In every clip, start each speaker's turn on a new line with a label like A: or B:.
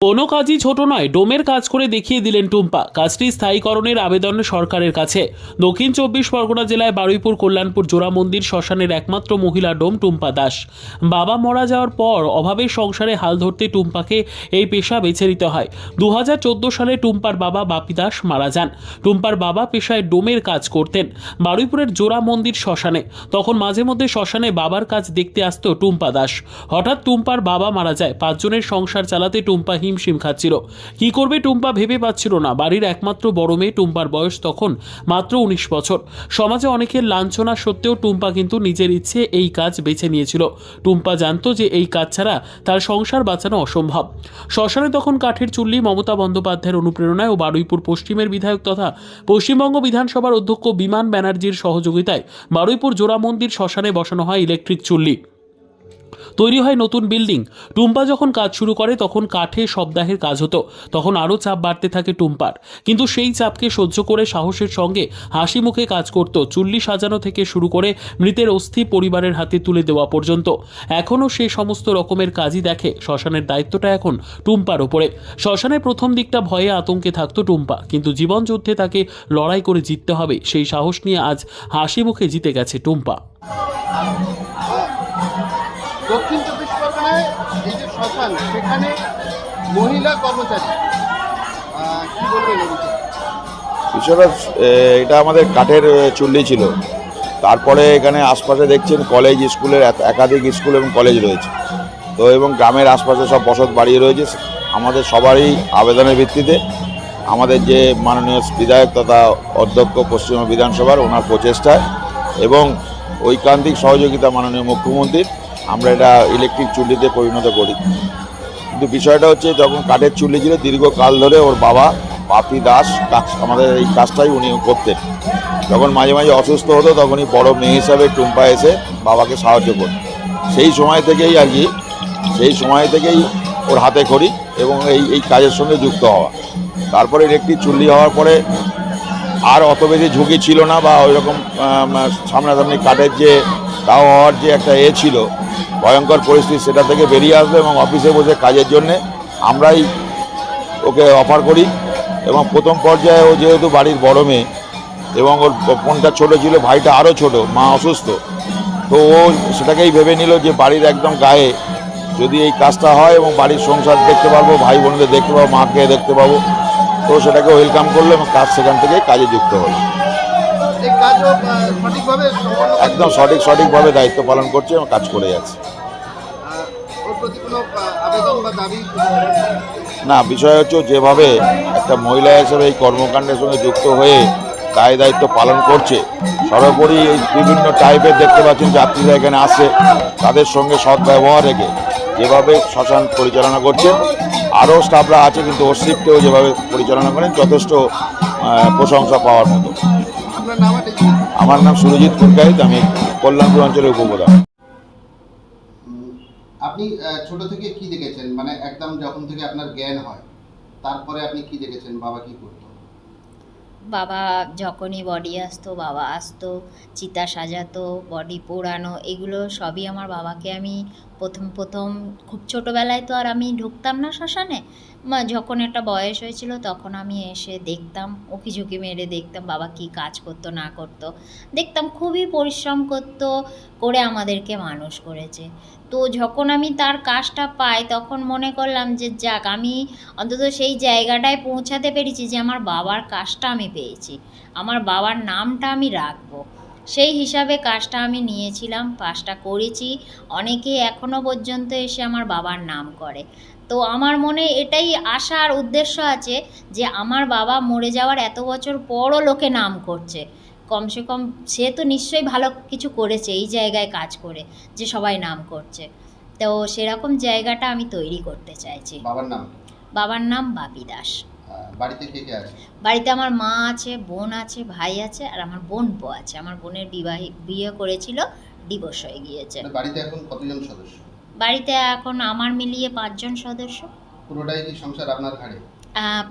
A: কোনো কাজই ছোট নয়, ডোমের কাজ করে দেখিয়ে দিলেন টুম্পা। কাজটি স্থায়ীকরণের আবেদন সরকারের কাছে। দক্ষিণ চব্বিশ পরগনা জেলায় বারুইপুর, কল্যাণপুর, জোড়া মন্দির শ্মশানের একমাত্র মহিলা ডোম টুম্পা দাস। বাবা মারা যাওয়ার পর অভাবের সংসারে হাল ধরতে টুম্পাকে এই পেশা বেছে নিতে হয়। দুহাজার চোদ্দ সালে টুম্পার বাবা বাপি দাস মারা যান। টুম্পার বাবা পেশায় ডোমের কাজ করতেন, বারুইপুরের জোড়া মন্দির শ্মশানে। তখন মাঝে মধ্যে শ্মশানে বাবার কাজ দেখতে আসত টুম্পা দাস। হঠাৎ টুম্পার বাবা মারা যায়। পাঁচজনের সংসার চালাতে টুম্পা হিমশিম খাচ্ছিল। কি করবে টুম্পা ভেবে পাচ্ছিল না। বাড়ির একমাত্র বড় মেয়ে টুম্পার বয়স তখন মাত্র উনিশ বছর। সমাজে অনেকের লাঞ্ছনা সত্ত্বেও টুম্পা কিন্তু নিজের ইচ্ছে এই কাজ বেছে নিয়েছিল। টুম্পা জানতো যে এই কাজ ছাড়া তার সংসার বাঁচানো অসম্ভব। শ্মশানে তখন কাঠের চুল্লি, মমতা বন্দ্যোপাধ্যায়ের অনুপ্রেরণায় ও বারুইপুর পশ্চিমের বিধায়ক তথা পশ্চিমবঙ্গ বিধানসভার অধ্যক্ষ বিমান ব্যানার্জির সহযোগিতায় বারুইপুর জোড়া মন্দির শ্মশানে বসানো হয় ইলেকট্রিক চুল্লি। তৈরি হয় নতুন বিল্ডিং। টুম্পা যখন কাজ শুরু করে, তখন কাঠে সপ্তাহের কাজ হতো। তখন আরও চাপ বাড়তে থাকে টুম্পার। কিন্তু সেই চাপকে সহ্য করে সাহসের সঙ্গে হাসি মুখে কাজ করত, চুল্লি সাজানো থেকে শুরু করে মৃতের অস্থি পরিবারের হাতে তুলে দেওয়া পর্যন্ত। এখনও সে সমস্ত রকমের কাজই দেখে। শ্মশানের দায়িত্বটা এখন টুম্পার ওপরে। শ্মশানের প্রথম দিকটা ভয়ে আতঙ্কে থাকতো টুম্পা। কিন্তু জীবন যুদ্ধে তাকে লড়াই করে জিততে হবে। সেই সাহস নিয়ে আজ হাসি মুখে জিতে গেছে টুম্পা।
B: দক্ষিণ চব্বিশ পরগনায় এই যে শ্মশান, সেখানে মহিলা কর্মচারী। কি বলবেন
C: বিষয়টা এটা আমাদের কাঠের চুল্লি ছিল। তারপরে এখানে আশপাশে দেখছেন কলেজ স্কুলের একাধিক স্কুল এবং কলেজ রয়েছে। তো এবং গ্রামের আশপাশে সব বসত বাড়িয়ে রয়েছে। আমাদের সবারই আবেদনের ভিত্তিতে আমাদের যে মাননীয় বিধায়ক তথা অধ্যক্ষ পশ্চিমবঙ্গ বিধানসভার, ওনার প্রচেষ্টায় এবং ঐকান্তিক সহযোগিতা মাননীয় মুখ্যমন্ত্রীর। আমরা এটা ইলেকট্রিক চুল্লিতে পরিণত করি। কিন্তু বিষয়টা হচ্ছে, যখন কাঠের চুল্লি ছিল, দীর্ঘকাল ধরে ওর বাবা, পাপি দাস, কাজ, আমাদের এই কাজটাই উনি করতেন। যখন মাঝে মাঝে অসুস্থ হতো, তখনই বড় মেয়ে হিসাবে টুম্পা এসে বাবাকে সাহায্য করত। সেই সময় থেকেই আর কি, সেই সময় থেকেই ওর হাতে খড়ি এবং এই এই কাজের সঙ্গে যুক্ত হওয়া। তারপরে একটি চুল্লি হওয়ার পরে আর অত বেশি ঝুঁকি ছিল না বা ওই রকম সামনাসামনি কাঠের যে তাও হওয়ার যে একটা এ ছিল ভয়ঙ্কর পরিস্থিতি সেটা থেকে বেরিয়ে আসবে এবং অফিসে বসে কাজের জন্যে আমরাই ওকে অফার করি। এবং প্রথম পর্যায়ে ও যেহেতু বাড়ির বড় মেয়ে এবং ওর বোনটা ছোট ছিল, ভাইটা আরও ছোট, মা অসুস্থ, তো ও সেটাকেই ভেবে নিল যে বাড়ির একদম গায়ে যদি এই কাজটা হয় এবং বাড়ির সংসার দেখতে পারব, ভাই বোনদের দেখতে পাবো, মাকে দেখতে পাবো, তো সেটাকে ওয়েলকাম করল এবং কাজ সেখান থেকে কাজে যুক্ত হলো।
B: কাজও সঠিকভাবে
C: একদম সঠিক সঠিকভাবে দায়িত্ব পালন করছে এবং কাজ করে যাচ্ছে। না বিষয় হচ্ছে যেভাবে একটা মহিলা হিসেবে এই কর্মকাণ্ডের সঙ্গে যুক্ত হয়ে দায় দায়িত্ব পালন করছে সর্বোপরি এই বিভিন্ন টাইপের দেখতে পাচ্ছেন যাত্রীরা এখানে আসে তাদের সঙ্গে সৎ ব্যবহার রেখে যেভাবে শ্মশান পরিচালনা করছে আরও স্টাফরা আছে কিন্তু ওর শিফটেও যেভাবে পরিচালনা করেন যথেষ্ট প্রশংসা পাওয়ার মতো। আমার নাম সুরজিৎ পুরকাইত আমি কল্যাণপুর অঞ্চলের উপপ্রধান।
B: আপনি ছোট থেকে কি দেখেছেন? মানে একদম যখন থেকে আপনার জ্ঞান হয়, তারপরে আপনি কি দেখেছেন? বাবা কি করতো?
D: বাবা যখনই বডি আসতো, বাবা আসতো, চিতা সাজাতো বডি পোড়ানো, এগুলো সবই আমার বাবাকে আমি প্রথম প্রথম, খুব ছোটোবেলায় তো আর আমি ঢুকতাম না শ্মশানে। যখন একটা বয়স হয়েছিল তখন আমি এসে দেখতাম, উকি ঝুঁকি মেরে দেখতাম, বাবা কি কাজ করতো, না করতো। দেখতাম খুবই পরিশ্রম করতো, করে আমাদেরকে মানুষ করেছে। তো যখন আমি তার কাজটা পাই তখন মনে করলাম যে, যাক, আমি অন্তত সেই জায়গাটায় পৌঁছাতে পেরেছি যে, আমার বাবার কাজটা আমি পেয়েছি। আমার বাবার নামটা আমি রাখব। সেই হিসাবে কাজটা আমি নিয়েছিলাম কাজটা করেছি। অনেকে এখনও পর্যন্ত এসে আমার বাবার নাম করে। তো আমার মনে এটাই আশা আর উদ্দেশ্য আছে যে আমার বাবা মরে যাওয়ার এত বছর পরও লোকে নাম করছে। কমসে কম সে তো নিশ্চয়ই ভালো কিছু করেছে এই জায়গায় কাজ করে যে সবাই নাম করছে। তো সেরকম জায়গাটা আমি তৈরি করতে চাইছি।
B: বাবার নাম?
D: বাবার নাম বাপি দাস।
B: বাড়িতে কে কে আছে?
D: বাড়িতে আমার মা আছে বোন আছে ভাই আছে আর আমার বোন বউ আছে। আমার বোনের বিবাহী বিয়ে করেছিল ডিভোর্স হয়ে গিয়েছে।
B: মানে বাড়িতে এখন কতজন সদস্য?
D: বাড়িতে এখন আমার মিলিয়ে পাঁচজন সদস্য।
B: পুরোটাই কি সংসার আপনার ঘাড়ে?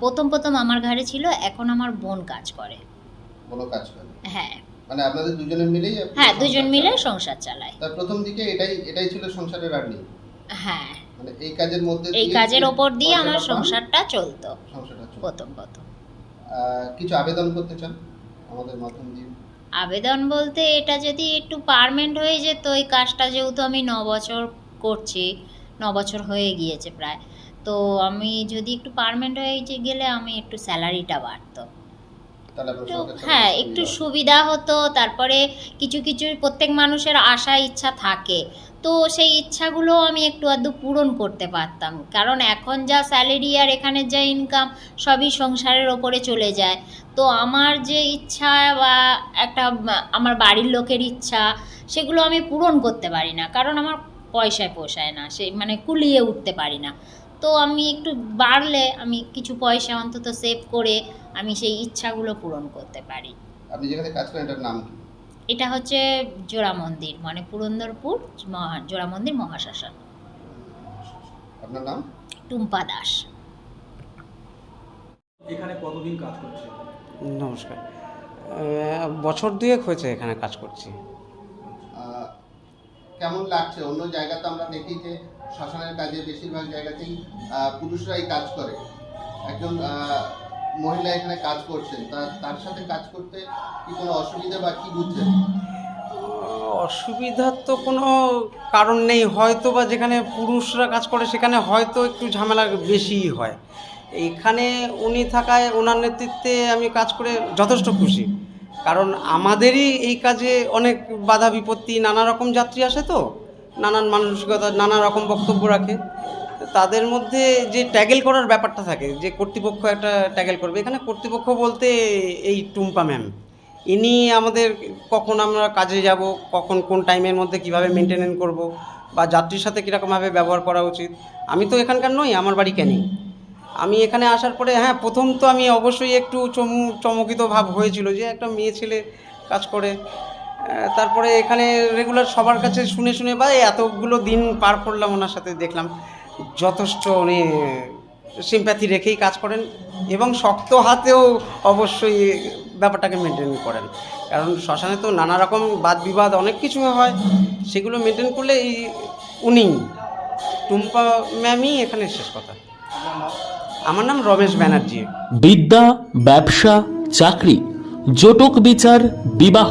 D: প্রথম প্রথম আমার ঘাড়ে ছিল এখন আমার বোন কাজ করে।
B: কোনো কাজ করে?
D: হ্যাঁ।
B: মানে আপনাদের দুজনের মিলেই
D: হ্যাঁ দুজন মিলে সংসার চালায়।
B: তার প্রথম দিকে এটাই এটাই ছিল সংসারের আর্নিং?
D: হ্যাঁ।
B: মানে এই কাজের মধ্যে
D: এই কাজের ওপর দিয়ে আমার সংসারটা চলতো। প্রথম প্রথম।
B: কিছু আবেদন করতে চান আমাদের মাধ্যম? দিয়ে
D: আবেদন বলতে এটা যদি একটু পারমেন্ট হয়ে যেত এই কাজটা যেহেতু আমি ন বছর করছি ন বছর হয়ে গিয়েছে প্রায়। তো আমি যদি একটু পারমেন্ট হয়ে যে- গেলে আমি একটু স্যালারিটা বাড়তো। একটু হ্যাঁ একটু সুবিধা হতো তারপরে কিছু কিছু প্রত্যেক মানুষের আশা ইচ্ছা থাকে। তো সেই ইচ্ছাগুলো আমি একটু আধটু পূরণ করতে পারতাম। কারণ এখন যা স্যালারি আর এখানে যা ইনকাম সবই সংসারের ওপরে চলে যায়। তো আমার যে ইচ্ছা বা একটা আমার বাড়ির লোকের ইচ্ছা সেগুলো আমি পূরণ করতে পারি না। কারণ আমার পয়সায় পোষায় না সেই মানে কুলিয়ে উঠতে পারি না। তো আমি একটু বাড়লে আমি কিছু পয়সা অন্তত সেভ করে আমি সেই ইচ্ছাগুলো পূরণ করতে পারি।
B: আপনি যেখানে কাজ করেন এটার নাম কি?
D: এটা হচ্ছে জোড়া মন্দির মানে পুরন্দরপুর মহা- জোড়া মন্দির মহাশাসন
B: আপনার নাম?
D: টুম্পা দাস।
E: এখানে কতদিন কাজ করছে?
F: নমস্কার। বছর দুয়েক হয়েছে এখানে কাজ করছি।
B: কেমন লাগছে? অন্য জায়গাতে আমরা দেখি যে শ্মশানের কাজে বেশিরভাগ জায়গাতেই পুরুষরাই কাজ করে। একজন মহিলা এখানে কাজ করছেন। তা, তার সাথে কাজ করতে কি কোনো অসুবিধা বা কি বুঝছেন?
F: অসুবিধার তো কোনো কারণ নেই। হয়তো বা যেখানে পুরুষরা কাজ করে, সেখানে হয়তো একটু ঝামেলা বেশিই হয়। এখানে উনি থাকায় ওনার নেতৃত্বে আমি কাজ করে যথেষ্ট খুশি। কারণ আমাদেরই এই কাজে অনেক বাধা বিপত্তি নানা রকম যাত্রী আসে তো। নানান মানসিকতা, নানা রকম বক্তব্য রাখে। তাদের মধ্যে যে ট্যাগেল করার ব্যাপারটা থাকে, যে কর্তৃপক্ষ একটা ট্যাগেল করবে, এখানে কর্তৃপক্ষ বলতে এই টুম্পা ম্যাম। ইনি আমাদের কখন আমরা কাজে যাব, কখন কোন টাইমের মধ্যে কীভাবে মেনটেনেন্স করব, বা যাত্রীর সাথে কীরকমভাবে ব্যবহার করা উচিত। আমি তো এখানকার নই, আমার বাড়ি ক্যানিং আমি এখানে আসার পরে হ্যাঁ প্রথম তো আমি অবশ্যই একটু চম, চমকিত ভাব হয়েছিল যে একটা মেয়ে ছেলে কাজ করে। তারপরে এখানে রেগুলার সবার কাছে শুনে শুনে বা এতগুলো দিন পার করলাম ওনার সাথে দেখলাম, যথেষ্ট উনি সিম্প্যাথি রেখেই কাজ করেন এবং শক্ত হাতেও অবশ্যই ব্যাপারটাকে মেনটেন করেন। কারণ শ্মশানে তো নানা রকম বাদ বিবাদ অনেক কিছু হয়, সেগুলো মেনটেন করলে এই উনি, টুম্পা ম্যামই এখানে শেষ কথা। আমার নাম রমেশ ব্যানার্জি।
A: বিদ্যা, ব্যবসা, চাকরি, জটক বিচার, বিবাহ।